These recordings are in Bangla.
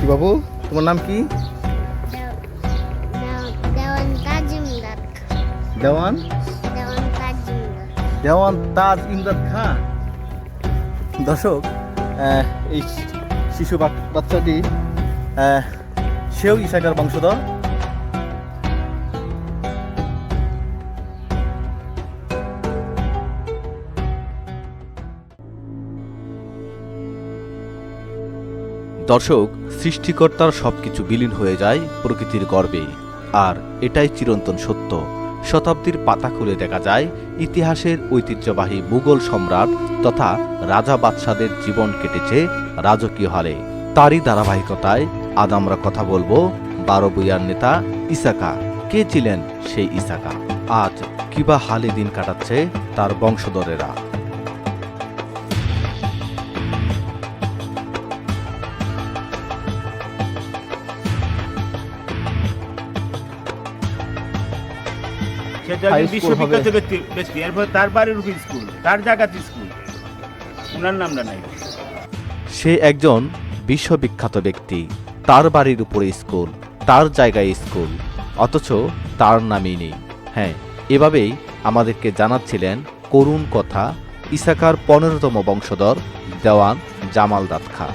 কি বাবু? তোমার নাম কি? দেওয়ান? দেওয়ান তাজ ইমদাদ খান। দর্শক এই শিশু বাচ- বাচ্চাটি সেও ইশাকার বংশধর। দর্শক, সৃষ্টিকর্তার সবকিছু বিলীন হয়ে যায় প্রকৃতির গর্বে। আর এটাই চিরন্তন সত্য। শতাব্দীর পাতা খুলে দেখা যায় ইতিহাসের ঐতিহ্যবাহী মুঘল সম্রাট তথা রাজা বাদশাদের জীবন কেটেছে রাজকীয় হালে। তারই ধারাবাহিকতায় আজ আমরা কথা বলব বারো বুয়ার নেতা ইসাকা। কে ছিলেন সেই ইসাকা? আজ কিবা হালে দিন কাটাচ্ছে তার বংশধরেরা। সে তো একজন বিশ্ববিখ্যাত ব্যক্তি ব্যক্তি। এরপর তার বাড়ির উপর স্কুল তার জায়গাতে স্কুল ওনার নামটা নাই। সে একজন বিশ্ববিখ্যাত ব্যক্তি। তার বাড়ির উপরে স্কুল তার জায়গায় স্কুল অথচ তার নামই নেই। হ্যাঁ এভাবেই আমাদেরকে জানাচ্ছিলেন করুণ কথা ইসাকার পনেরোতম বংশধর দেওয়ান জামাল দাদ খা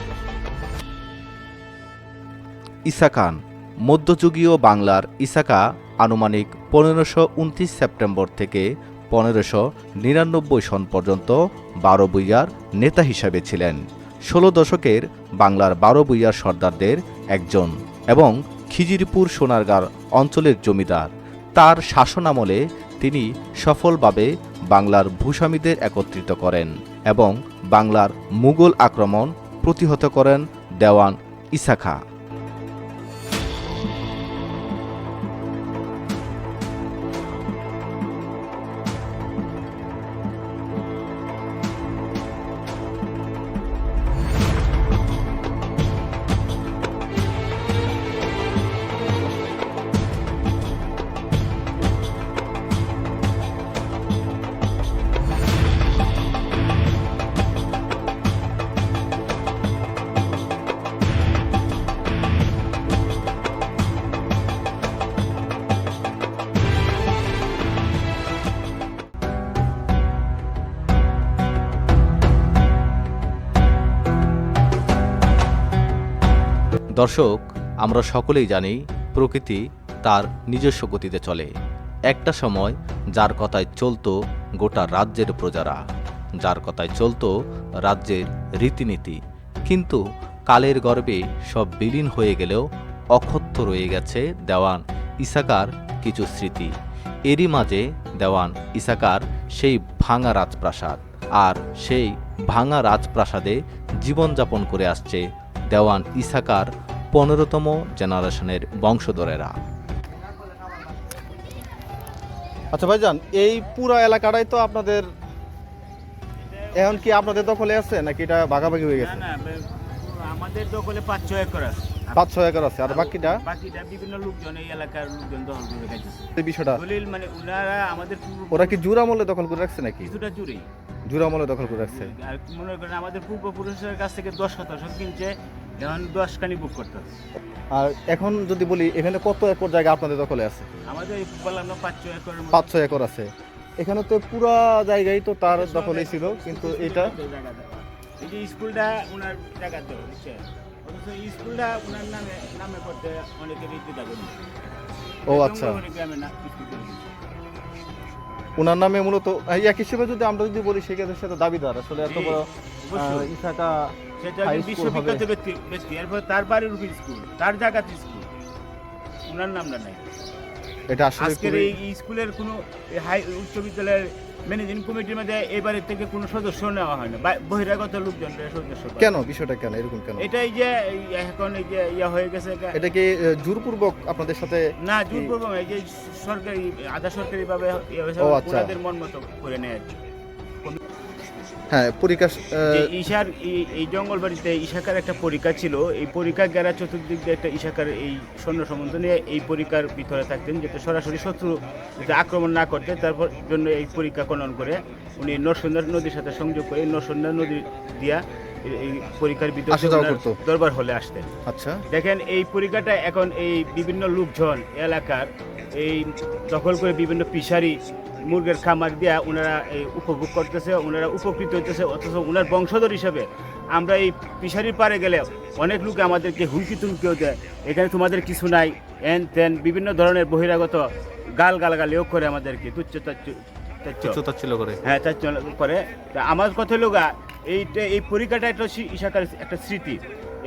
ইসাকান মধ্যযুগীয় বাংলার ইসাকা আনুমানিক পনেরোশো উনত্রিশ সেপ্টেম্বর থেকে পনেরোশো নিরানব্বই সন পর্যন্ত বারো বুইয়ার নেতা হিসাবে ছিলেন। ষোলো দশকের বাংলার বারো বুইয়ার সর্দারদের একজন এবং খিজিরপুর সোনারগাঁর অঞ্চলের জমিদার। তার শাসনামলে তিনি সফলভাবে বাংলার ভূস্বামীদের একত্রিত করেন এবং বাংলার মুঘল আক্রমণ প্রতিহত করেন দেওয়ান ইসাখা। দর্শক, আমরা সকলেই জানি প্রকৃতি তার নিজস্ব গতিতে চলে। একটা সময় যার কথায় চলতো গোটা রাজ্যের প্রজারা, যার কথায় চলতো রাজ্যের রীতিনীতি। কিন্তু কালের গর্বে সব বিলীন হয়ে গেলেও অক্ষত রয়ে গেছে দেওয়ান ইসাকার কিছু স্মৃতি। এরই মাঝে দেওয়ান ইসাকার সেই ভাঙা রাজপ্রাসাদ, আর সেই ভাঙা রাজপ্রাসাদে জীবনযাপন করে আসছে দেওয়ান ইসাকার পনেরোতম জেনারেশনের বংশধরেরা। আচ্ছা ভাইজান এই পুরো এলাকাটাই তো আপনাদের এখন কি আপনাদের দখলে আছে নাকি এটা ভাগাভাগি হয়ে গেছে? আমাদের দখলে পাঁচ ছয় একর আছে। পাঁচ ছয় একর আছে আর বাকিটা? বাকিটা বিভিন্ন লোকজন এই এলাকার লোকজন দখল করে গেছে এই বিষয়টা। দলিল মানে ওনারা আমাদের ওরা কি জুরা আমলে দখল করে রাখছে নাকি? কিছুটা জুড়েই। জুরা দখল করে রাখছে। আর মনে করেন আমাদের পূর্বপুরুষের কাছ থেকে দশ শতাংশ কিনছে এখন দশ কানি বুক করতে হবে আর এখন যদি বলি এখানে কত একর জায়গা আপনাদের দখলে আছে? আমাদের এই বললাম না পাঁচ ছয় একরের পাঁচ ছয় একর আছে। এখানে তো পুরা জায়গাই তো তার দখলেই ছিল কিন্তু এটা এই যে স্কুলটা ওনার জায়গাতে হচ্ছে অথচ স্কুলটা ওনার নামে নামে করতে অনেকের দ্বিধা করি ও আচ্ছা। গ্রামে না। ওনার নামে মূলত এই এক হিসেবে যদি আমরা যদি বলি সেক্ষেত্রে সেটা দাবিদার। আসলে এত বড় ইসাটা বিশ্ববিখ্যাত ব্যক্তি এরপর তার বাড়ির স্কুল তার জায়গাতে স্কুল। ওনার নামটা নাই। এটা আসলে আজকের খুবই- এই স্কুলের কোনো হাই উচ্চ বিদ্যালয়ের ম্যানেজিং কমিটির মধ্যে এবারের থেকে কোনো সদস্য নেওয়া হয় না বা- বহিরাগত লোকজন সদস্য করে। কেন বিষয়টা কেন এরকম কেন এটাই যে এই এখন এই যে ইয়া হয়ে গেছে এটা- এটা কি আহ, জোরপূর্বক আপনাদের সাথে না জোরপূর্বক এই যে সরকারি আধা সরকারি ভাবে ও আচ্ছা। ওনাদের মন মতো করে নেয় আর কি। হ্যাঁ পরিকাশ যে ঈশার এই- জঙ্গল বাড়িতে ঈশাকার একটা পরীক্ষা ছিল। এই পরীক্ষা গেরা চতুর্দিক দিয়ে একটা ঈশাকার এই সৈন্য সম্বন্ধ নিয়ে এই পরীক্ষার ভিতরে থাকতেন যাতে সরাসরি শত্রু যাতে আক্রমণ না করতে তারপর জন্য এই পরীক্ষা খনন করে উনি নরসুন্দর নদীর সাথে সংযোগ করে নরসুন্দর নদী দিয়া এই- পরীক্ষার বিদ্যুৎ দরবার হলে আসতেন। আচ্ছা। দেখেন এই পরীক্ষাটা এখন এই বিভিন্ন লোকজন এলাকার এই দখল করে বিভিন্ন পিসারি মুরগের খামার দিয়া ওনারা এই উপভোগ করতেছে ওনারা উপকৃত হইতেছে অথচ ওনার বংশধর হিসাবে আমরা এই পিসারির পারে গেলে অনেক লোকে আমাদেরকে হুমকি তুমকিও দেয়। এখানে তোমাদের কিছু নাই। এন তেন বিভিন্ন ধরনের বহিরাগত গাল গালাগালিও করে আমাদেরকে তুচ্ছ তাচ্ছ তাচ্ছ। করে। হ্যাঁ জন্য করে। তা আমার কথা হলো এইটা এই পরীক্ষাটা একটা ইশাকার একটা স্মৃতি।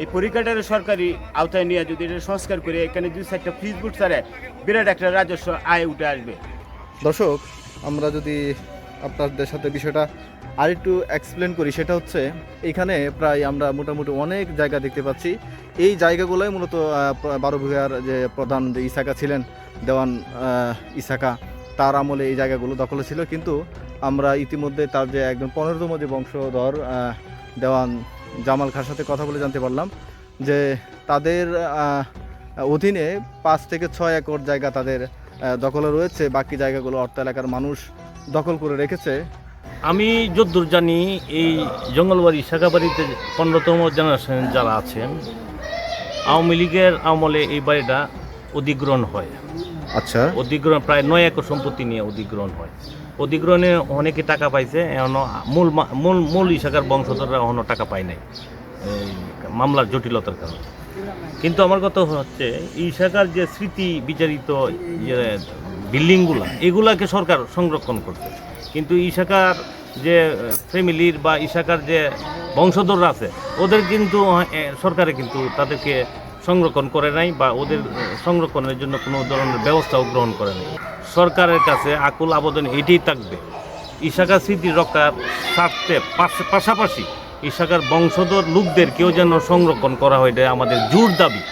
এই পরীক্ষাটার সরকারি আওতায় নিয়ে যদি এটা সংস্কার করে এখানে যদি একটা ফ্রিজ বুট ছাড়ে বিরাট একটা রাজস্ব আয় উঠে আসবে। দর্শক, আমরা যদি আপনাদের সাথে বিষয়টা আর একটু এক্সপ্লেন করি, সেটা হচ্ছে এখানে প্রায় আমরা মোটামুটি অনেক জায়গা দেখতে পাচ্ছি। এই জায়গাগুলোই মূলত বারো বিঘার যে প্রধান যে ইসাকা ছিলেন, দেওয়ান ইসাকা, তার আমলে এই জায়গাগুলো দখলে ছিল। কিন্তু আমরা ইতিমধ্যে তার যে একদম পনেরোতম যে বংশধর দেওয়ান জামাল খার সাথে কথা বলে জানতে পারলাম যে তাদের অধীনে পাঁচ থেকে ছয় একর জায়গা তাদের দখলে রয়েছে। বাকি জায়গাগুলো অর্থ এলাকার মানুষ দখল করে রেখেছে। আমি যদ্দূর জানি এই জঙ্গলবাড়ি শাখাবাড়িতে পনেরোতম জেনারেশন যারা আছেন আওয়ামী লীগের আমলে এই বাড়িটা অধিগ্রহণ হয়। আচ্ছা। অধিগ্রহণ প্রায় নয় একর সম্পত্তি নিয়ে অধিগ্রহণ হয়। অধিগ্রহণে অনেকে টাকা পাইছে এখনও মূল মূল মূল ইশাকার বংশধররা এখনও টাকা পায় নাই এই মামলার জটিলতার কারণে। কিন্তু আমার কথা হচ্ছে ইশাকার যে স্মৃতি বিচারিত যে বিল্ডিংগুলো, এগুলাকে সরকার সংরক্ষণ করছে। কিন্তু ইশাকার যে ফ্যামিলির বা ইশাকার যে বংশধররা আছে, ওদের কিন্তু সরকারে কিন্তু তাদেরকে সংরক্ষণ করে নাই বা ওদের সংরক্ষণের জন্য কোনো ধরনের ব্যবস্থাও গ্রহণ করে নাই। সরকারের কাছে আকুল আবেদন এটাই থাকবে। ইশাকা স্মৃতি রক্ষার স্বার্থে পাশ- পাশাপাশি ইশাকার বংশধর লোকদের কেউ যেন সংরক্ষণ করা হয় এটা আমাদের জোর দাবি।